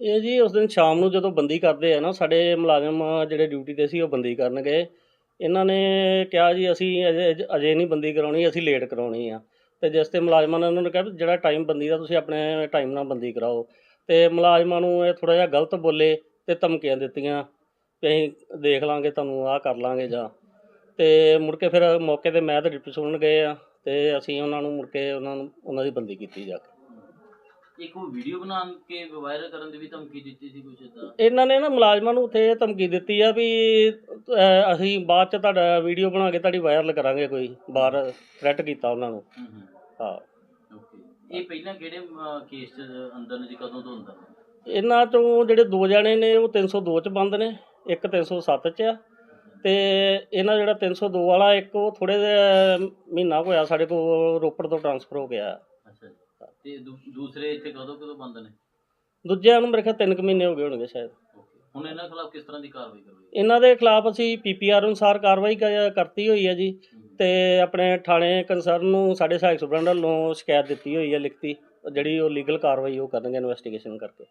ਇਹ ਜੀ ਉਸ ਦਿਨ ਸ਼ਾਮ ਨੂੰ ਜਦੋਂ ਬੰਦੀ ਕਰਦੇ ਆ ਨਾ, ਸਾਡੇ ਮੁਲਾਜ਼ਮ ਜਿਹੜੇ ਡਿਊਟੀ ਤੇ ਸੀ, ਉਹ ਬੰਦੀ ਕਰਨ ਗਏ ਇਹਨਾਂ ਨੇ ਕਿਹਾ ਜੀ, ਅਸੀਂ ਅਜੇ ਅਜੇ ਨਹੀਂ ਬੰਦੀ ਕਰਾਉਣੀ, ਅਸੀਂ ਲੇਟ ਕਰਾਉਣੀ ਆ। ਤੇ ਜਿਸ ਤੇ ਮੁਲਾਜ਼ਮਾਂ ਨੇ ਉਹਨਾਂ ਨੂੰ ਕਿਹਾ ਵੀ ਜਿਹੜਾ ਟਾਈਮ ਬੰਦੀ ਦਾ, ਤੁਸੀਂ ਆਪਣੇ ਟਾਈਮ ਨਾਲ ਬੰਦੀ ਕਰਾਓ। ਤੇ ਮੁਲਾਜ਼ਮਾਂ ਨੂੰ ਇਹ ਥੋੜਾ ਜਿਹਾ ਗਲਤ ਬੋਲੇ ਤੇ ਧਮਕੀਆਂ ਦਿੱਤੀਆਂ ਵੀ ਅਸੀਂ ਦੇਖ ਲਾਂਗੇ, ਤੁਹਾਨੂੰ ਆਹ ਕਰ ਲਾਂਗੇ ਜਾਂ। ਤੇ ਮੁੜ ਕੇ ਫਿਰ ਮੌਕੇ ਤੇ ਮੈਂ ਤੇ ਡਿਪਟੀ ਸੁਣਨ ਗਏ ਆ ਤੇ ਅਸੀਂ ਉਹਨਾਂ ਨੂੰ ਮੁੜ ਕੇ ਉਹਨਾਂ ਨੂੰ, ਉਹਨਾਂ ਦੀ ਬੰਦੀ ਕੀਤੀ ਜਾ ਕੇ। ਇੱਕ ਉਹ ਵੀਡੀਓ ਬਣਾ ਕੇ ਵਾਇਰਲ ਕਰਨ ਦੀ ਵੀ ਧਮਕੀ ਦਿੱਤੀ ਸੀ ਕੁਛ ਏਦਾਂ? ਇਹਨਾਂ ਨੇ ਨਾ ਮੁਲਾਜ਼ਮਾਂ ਨੂੰ ਉੱਥੇ ਇਹ ਧਮਕੀ ਦਿੱਤੀ ਆ ਵੀ ਅਹ, ਅਸੀਂ ਬਾਅਦ ਚ ਤੁਹਾਡਾ ਵੀਡੀਓ ਬਣਾ ਕੇ ਤੁਹਾਡੀ ਵਾਇਰਲ ਕਰਾਂਗੇ ਕੋਈ ਬਾਹਰ ਥ੍ਰੈਟ ਕੀਤਾ ਉਹਨਾਂ ਨੂੰ। ਹੂੰ ਹੂੰ। ਹਾਂ। ਓਕੇ ਇਹ ਪਹਿਲਾਂ ਕਿਹੜੇ ਕੇਸ ਚ ਅੰਦਰ ਨੇ ਜੀ ਕਦੋਂ ਤੋਂ ਅੰਦਰ? ਨੇ ਇਹਨਾਂ ਚੋਂ ਜਿਹੜੇ ਦੋ ਜਣੇ ਨੇ ਉਹ 302 ਚ ਬੰਦ ਨੇ ਇੱਕ 307 ਚ ਆ। ਤੇ ਇਹਨਾਂ ਜਿਹੜਾ 302 ਵਾਲਾ ਇੱਕ ਉਹ ਥੋੜੇ ਮਹੀਨਾ ਕੁ ਹੋਇਆ ਸਾਡੇ ਕੋਲ ਰੋਪੜ ਤੋਂ ਟਰਾਂਸਫਰ ਹੋ ਗਿਆ। ਤੇ ਦੂ- ਦੂਸਰੇ ਇੱਥੇ ਕਦੋਂ ਕਦੋਂ ਬੰਦ ਨੇ? ਦੂਜਿਆਂ ਨੂੰ ਮੇਰੇ ਖਿਆਲ 3 ਮਹੀਨੇ ਹੋ ਗਏ ਹੋਣਗੇ ਸ਼ਾਇਦ। ਹੁਣ ਇਹਨਾਂ ਖਿਲਾਫ ਕਿਸ ਤਰ੍ਹਾਂ ਦੀ ਕਾਰਵਾਈ ਕਰੋਗੇ? ਇਹਨਾਂ ਦੇ ਖਿਲਾਫ ਅਸੀਂ ਪੀਪੀਆਰ ਅਨੁਸਾਰ ਕਾਰਵਾਈ ਕ- ਕਰਤੀ ਹੋਈ ਹੈ ਜੀ। ਤੇ ਆਪਣੇ ਥਾਣੇ ਕੰਸਰਨ ਨੂੰ ਸਾਡੇ ਸਹਾਇਕ ਸੁਪਰਡੈਂਟ ਵੱਲੋਂ ਸ਼ਿਕਾਇਤ ਦਿੱਤੀ ਹੋਈ ਹੈ ਲਿਖਤੀ। ਜਿਹੜੀ ਉਹ ਲੀਗਲ ਕਾਰਵਾਈ ਉਹ ਕਰਨਗੇ ਇਨਵੈਸਟੀਗੇਸ਼ਨ ਕਰਕੇ।